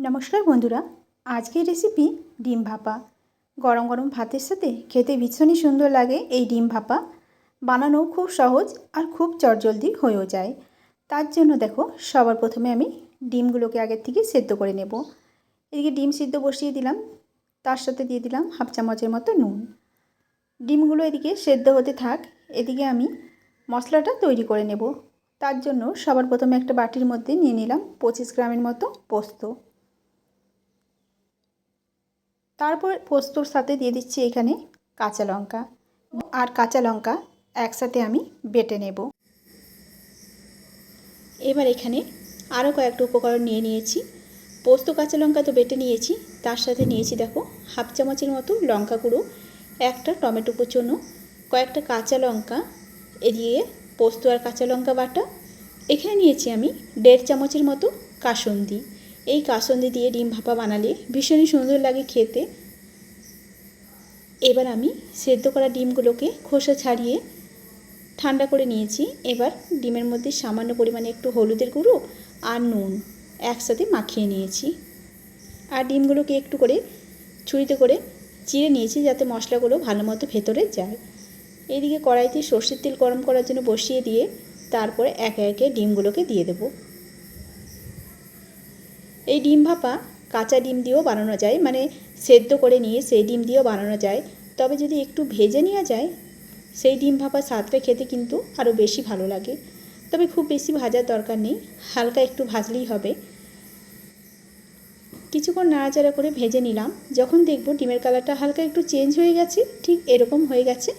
নমস্কার বন্ধুরা, আজকের রেসিপি ডিম ভাপা। গরম গরম ভাতের সাথে খেতে ভীষণই সুন্দর লাগে এই ডিম ভাপা। বানানো খুব সহজ আর খুব চটজলদি হয়েও যায়। তার জন্য দেখো, সবার প্রথমে আমি ডিমগুলোকে আগের থেকে সেদ্ধ করে নেব। এদিকে ডিম সিদ্ধ বসিয়ে দিলাম, তার সাথে দিয়ে দিলাম হাফ চামচের মতো নুন। ডিমগুলো এদিকে সেদ্ধ হতে থাক, এদিকে আমি মশলাটা তৈরি করে নেব। তার জন্য সবার প্রথমে একটা বাটির মধ্যে নিয়ে নিলাম পঁচিশ গ্রামের মতো পোস্ত। তারপর পোস্তর সাথে দিয়ে দিচ্ছি এখানে কাঁচা লঙ্কা আর কাঁচা লঙ্কা একসাথে আমি বেটে নেব। এবার এখানে আরও কয়েকটা উপকরণ নিয়ে নিয়েছি। পোস্ত কাঁচা লঙ্কা তো বেটে নিয়েছি, তার সাথে নিয়েছি দেখো হাফ চামচের মতো লঙ্কা গুঁড়ো, একটা টমেটো কুচোনো, কয়েকটা কাঁচা লঙ্কা দিয়ে পোস্ত আর কাঁচা লঙ্কা বাটা। এখানে নিয়েছি আমি দেড় চামচের মতো কাসন্দি। এই কাসন্দি দিয়ে ডিম ভাপা বানালে ভীষণই সুন্দর লাগে খেতে। এবার আমি সেদ্ধ করা ডিমগুলোকে খোসা ছাড়িয়ে ঠান্ডা করে নিয়েছি। এবার ডিমের মধ্যে সামান্য পরিমাণে একটু হলুদের গুঁড়ো আর নুন একসাথে মাখিয়ে নিয়েছি। আর ডিমগুলোকে একটু করে ছুরিতে করে চিড়ে নিয়েছি যাতে মশলাগুলো ভালো মতো ভেতরে যায়। এদিকে কড়াইতে সর্ষের তেল গরম করার জন্য বসিয়ে দিয়ে তারপরে একে একে ডিমগুলোকে দিয়ে দেব। এই ডিম ভাপা কাঁচা ডিম দিয়েও বানানো যায় মানে সেদ্ধ করে নিয়ে সেই ডিম দিয়েও বানানো যায়। তবে যদি একটু ভেজে নেওয়া যায়, সেই ডিম ভাপা স্বাদটা খেতে কিন্তু আরও বেশি ভালো লাগে। তবে খুব বেশি ভাজার দরকার নেই, হালকা একটু ভাজলেই হবে। কিছুক্ষণ নাড়াচাড়া করে ভেজে নিলাম। যখন দেখব ডিমের কালারটা হালকা একটু চেঞ্জ হয়ে গেছে, ঠিক এরকম হয়ে গেছে,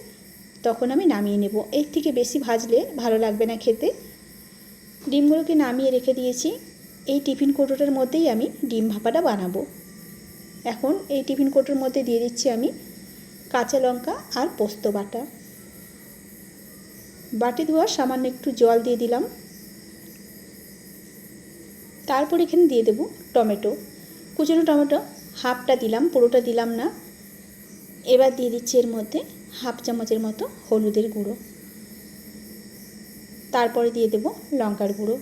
তখন আমি নামিয়ে নেব। এর থেকে বেশি ভাজলে ভালো লাগবে না খেতে। ডিমগুলোকে নামিয়ে রেখে দিয়েছি। এই টিফিন কৌটোটার মধ্যেই আমি ডিম ভাপাটা বানাবো। এখন এই টিফিন কৌটোর মধ্যে দিয়ে দিচ্ছি আমি কাঁচা লঙ্কা আর পোস্ত বাটা। বাটি ধোয়া সামান্য একটু জল দিয়ে দিলাম। তারপর এখানে দিয়ে দেব টমেটো। কুচনো টমেটো হাফটা দিলাম, পুরোটা দিলাম না। এবার দিয়ে দিচ্ছি এর মধ্যে হাফ চামচের মতো হলুদের গুঁড়ো। তারপরে দিয়ে দেব লঙ্কার গুঁড়ো।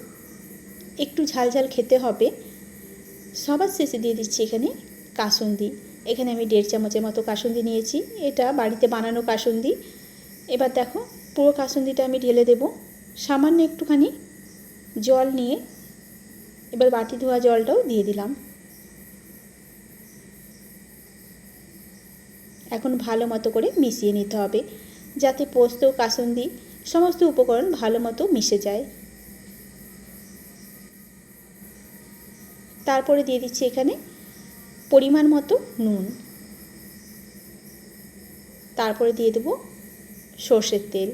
একটু ঝাল ঝাল খেতে হবে। সবার শেষে দিয়ে দিচ্ছি এখানে কাসুন্দি। এখানে আমি দেড় চামচের মতো কাসুন্দি নিয়েছি। এটা বাড়িতে বানানো কাসুন্দি। এবার দেখো, পুরো কাসুন্দিটা আমি ঢেলে দেব। সামান্য একটুখানি জল নিয়ে এবার বাটি ধোয়া জলটাও দিয়ে দিলাম। এখন ভালো মতো করে মিশিয়ে নিতে হবে। যাতে পোস্ত, কাসুন্দি, সমস্ত উপকরণ ভালো মতো মিশে যায়। তারপরে দিয়ে দিচ্ছি এখানে পরিমাণ মতো নুন। তারপরে দিয়ে দেবো সর্ষের তেল।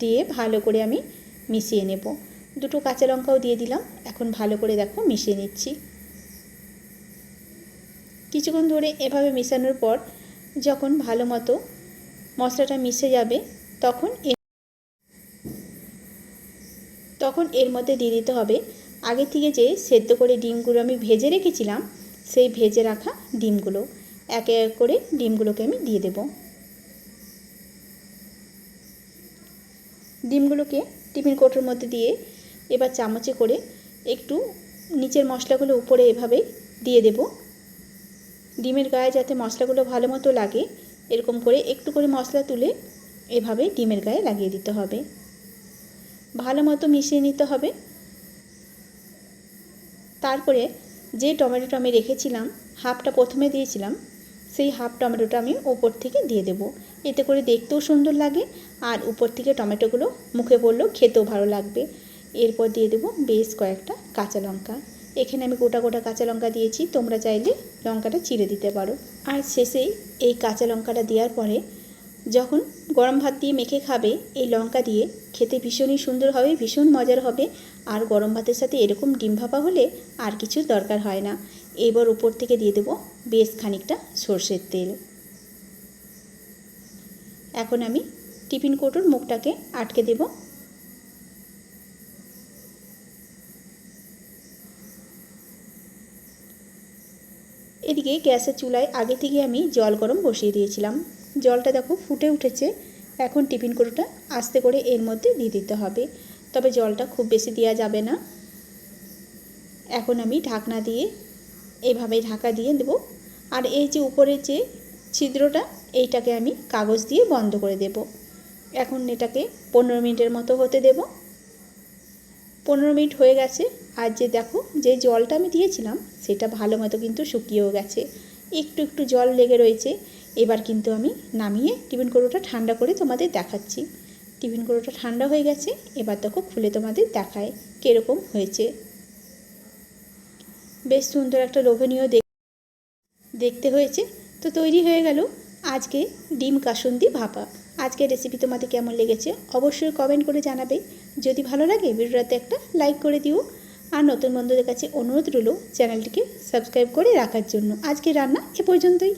দিয়ে ভালো করে আমি মিশিয়ে নেব। দুটো কাঁচা লঙ্কাও দিয়ে দিলাম। এখন ভালো করে দেখো মিশিয়ে নিচ্ছি। কিছুক্ষণ ধরে এভাবে মেশানোর পর যখন ভালো মতো মশলাটা মিশে যাবে, তখন তখন এর মধ্যে দিয়ে দিতে হবে আগে থেকে যে সেদ্ধ করে ডিমগুলো আমি ভেজে রেখেছিলাম, সেই ভেজে রাখা ডিমগুলো, একে এক করে ডিমগুলোকে আমি দিয়ে দেব। ডিমগুলোকে টিফিন কোটোর মধ্যে দিয়ে এবার চামচে করে একটু নিচের মশলাগুলো উপরে এভাবে দিয়ে দেব। ডিমের গায়ে যাতে মশলাগুলো ভালো মতো লাগে, এরকম করে একটু করে মশলা তুলে এভাবে ডিমের গায়ে লাগিয়ে দিতে হবে। ভালো মতো মিশিয়ে নিতে হবে। তারপরে যে টমেটোটা আমি রেখেছিলাম, হাফটা প্রথমে দিয়েছিলাম, সেই হাফ টমেটোটা আমি ওপর থেকে দিয়ে দেব। এতে করে দেখতেও সুন্দর লাগে আর উপর থেকে টমেটোগুলো মুখে পড়লেও খেতেও ভালো লাগবে। এরপর দিয়ে দেবো বেশ কয়েকটা কাঁচা লঙ্কা। এখানে আমি গোটা গোটা কাঁচা লঙ্কা দিয়েছি, তোমরা চাইলে লঙ্কাটা চিড়ে দিতে পারো। আর শেষেই এই কাঁচা লঙ্কাটা দেওয়ার পরে যখন গরম ভাত দিয়ে মেখে খাবে, এই লঙ্কা দিয়ে খেতে ভীষণই সুন্দর হবে, ভীষণ মজার হবে। আর গরম ভাতের সাথে এরকম ডিম ভাপা হলে আর কিছু দরকার হয় না। এবার উপর থেকে দিয়ে দেবো বেশ খানিকটা সর্ষের তেল। এখন আমি টিফিন কৌটোর মুখটাকে আটকে দেব। এদিকে গ্যাসের চুলায় আগে থেকে আমি জল গরম বসিয়ে দিয়েছিলাম। জলটা দেখো ফুটে উঠেছে। এখন টিফিন কৌটোটা আস্তে করে এর মধ্যে দিয়ে দিতে হবে। তবে জলটা খুব বেশি দেওয়া যাবে না। এখন আমি ঢাকনা দিয়ে এইভাবে ঢাকা দিয়ে দেব। আর এই যে উপরের যে ছিদ্রটা, এইটাকে আমি কাগজ দিয়ে বন্ধ করে দেব। এখন এটাকে পনেরো মিনিটের মতো হতে দেব। পনেরো মিনিট হয়ে গেছে। আর যে দেখো, যে জলটা আমি দিয়েছিলাম, সেটা ভালো মতো কিন্তু শুকিয়েও গেছে। একটু একটু জল লেগে রয়েছে। এবার কিন্তু আমি নামিয়ে টিফিন কৌটোটা ঠান্ডা করে তোমাদের দেখাচ্ছি। টিফিন কৌটোটা ঠান্ডা হয়ে গেছে, এবার দেখো খুলে তোমাদের দেখায় কীরকম হয়েছে। বেশ সুন্দর একটা লোভনীয় দেখ দেখতে হয়েছে। তো তৈরি হয়ে গেল আজকে ডিম কাসুন্দি ভাপা। আজকের রেসিপি তোমাদের কেমন লেগেছে অবশ্যই কমেন্ট করে জানাবে। যদি ভালো লাগে ভিডিওটাতে একটা লাইক করে দিও। আর নতুন বন্ধুদের কাছে অনুরোধ রইল চ্যানেলটিকে সাবস্ক্রাইব করে রাখার জন্য। আজকে রান্না এ পর্যন্তই।